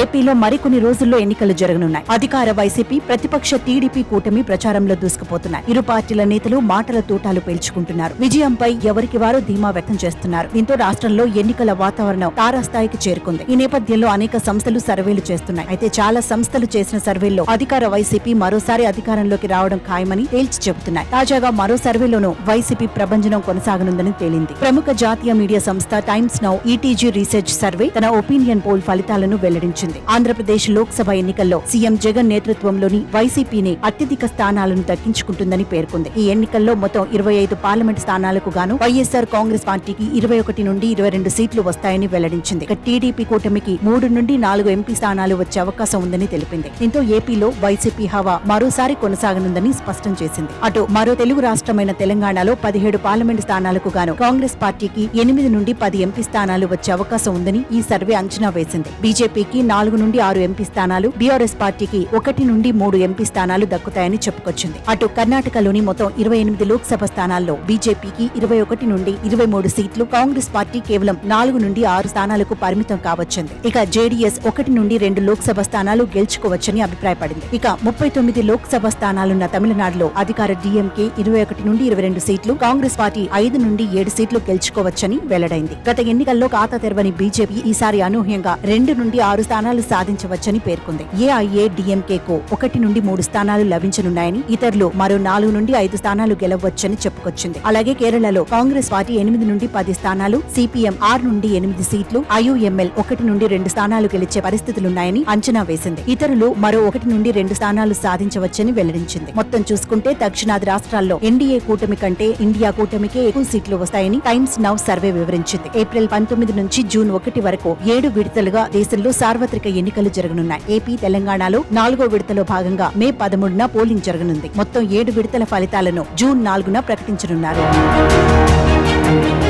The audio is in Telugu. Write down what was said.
ఏపీలో మరికొన్ని రోజుల్లో ఎన్నికలు జరగనున్నాయి. అధికార వైసీపీ ప్రతిపక్ష టీడీపీ కూటమి ప్రచారంలో దూసుకుపోతున్నాయి. ఇరు పార్టీల నేతలు మాటల తూటాలు పేల్చుకుంటున్నారు. విజయంపై ఎవరికి వారు ధీమా వ్యక్తం చేస్తున్నారు. దీంతో రాష్ట్రంలో ఎన్నికల వాతావరణం తారాస్థాయికి చేరుకుంది. ఈ నేపథ్యంలో అనేక సంస్థలు సర్వేలు చేస్తున్నాయి. అయితే చాలా సంస్థలు చేసిన సర్వేల్లో అధికార వైసీపీ మరోసారి అధికారంలోకి రావడం ఖాయమని తేల్చి చెబుతున్నాయి. తాజాగా మరో సర్వేలోనూ వైసీపీ ప్రభంజనం కొనసాగనుందని తేలింది. ప్రముఖ జాతీయ మీడియా సంస్థ Times Now ETG research survey తన ఒపీనియన్ పోల్ ఫలితాలను వెల్లడించింది. ఆంధ్రప్రదేశ్ లోక్సభ ఎన్నికల్లో సీఎం జగన్ నేతృత్వంలోని వైసీపీని అత్యధిక స్థానాలను దక్కించుకుంటుందని పేర్కొంది. ఈ ఎన్నికల్లో మొత్తం ఇరవై ఐదు పార్లమెంట్ స్థానాలకు గాను వైఎస్ఆర్ కాంగ్రెస్ పార్టీకి ఇరవై ఒకటి నుండి ఇరవై రెండు సీట్లు వస్తాయని వెల్లడించింది. టీడీపీ కూటమికి మూడు నుండి నాలుగు ఎంపీ స్థానాలు వచ్చే అవకాశం ఉందని తెలిపింది. దీంతో ఏపీలో వైసీపీ హవా మరోసారి కొనసాగనుందని స్పష్టం చేసింది. అటు మరో తెలుగు రాష్ట్రమైన తెలంగాణలో పదిహేడు పార్లమెంట్ స్థానాలకు గాను కాంగ్రెస్ పార్టీకి ఎనిమిది నుండి పది ఎంపీ స్థానాలు వచ్చే అవకాశం ఉందని ఈ సర్వే అంచనా వేసింది. బీజేపీకి నాలుగు నుండి ఆరు ఎంపీ స్థానాలు బీఆర్ఎస్ పార్టీకి ఒకటి నుండి మూడు ఎంపీ స్థానాలు దక్కుతాయని చెప్పుకొచ్చింది. అటు కర్ణాటకలోని మొత్తం ఇరవై ఎనిమిది లోక్సభ స్థానాల్లో బీజేపీకి ఇరవై ఒకటి నుండి ఇరవై మూడు సీట్లు కాంగ్రెస్ పార్టీ కేవలం నాలుగు నుండి ఆరు స్థానాలకు పరిమితం కావచ్చింది. ఇక జేడీఎస్ ఒకటి నుండి రెండు లోక్సభ స్థానాలు గెలుచుకోవచ్చని అభిప్రాయపడింది. ఇక ముప్పై తొమ్మిది లోక్సభ స్థానాలున్న తమిళనాడులో అధికార డీఎంకే ఇరవై ఒకటి నుండి ఇరవై రెండు సీట్లు కాంగ్రెస్ పార్టీ ఐదు నుండి ఏడు సీట్లు గెలుచుకోవచ్చని వెల్లడైంది. గత ఎన్నికల్లో ఖాతా తెరవని బీజేపీ ఈసారి అనూహ్యంగా రెండు నుండి ఆరు స్థానాలు సాధించవచ్చని పేర్కొంది. ఏఐఏ డిఎంకేకు ఒకటి నుండి మూడు స్థానాలు లభించనున్నాయని ఇతరులు మరో నాలుగు నుండి ఐదు స్థానాలు గెలవచ్చని చెప్పుకొచ్చింది. అలాగే కేరళలో కాంగ్రెస్ పార్టీ ఎనిమిది నుండి పది స్థానాలు సిపిఎం ఆరు నుండి ఎనిమిది సీట్లు ఐయుఎంఎల్ ఒకటి నుండి రెండు స్థానాలు గెలిచే పరిస్థితులున్నాయని అంచనా వేసింది. ఇతరులు మరో ఒకటి నుండి రెండు స్థానాలు సాధించవచ్చని వెల్లడించింది. మొత్తం చూసుకుంటే దక్షిణాది రాష్ట్రాల్లో ఎన్డీఏ కూటమి కంటే ఇండియా కూటమికే ఎక్కువ సీట్లు వస్తాయని టైమ్స్ నౌ సర్వే వివరించింది. ఏప్రిల్ పంతొమ్మిది నుంచి జూన్ ఒకటి వరకు ఏడు విడతలుగా దేశంలో సార్వత్రిక ఎన్నికలు జరగనున్నాయి. ఏపీ తెలంగాణలో నాలుగో విడతలో భాగంగా మే పదమూడున పోలింగ్ జరగనుంది. మొత్తం ఏడు విడతల ఫలితాలను జూన్ నాలుగున ప్రకటించనున్నారు.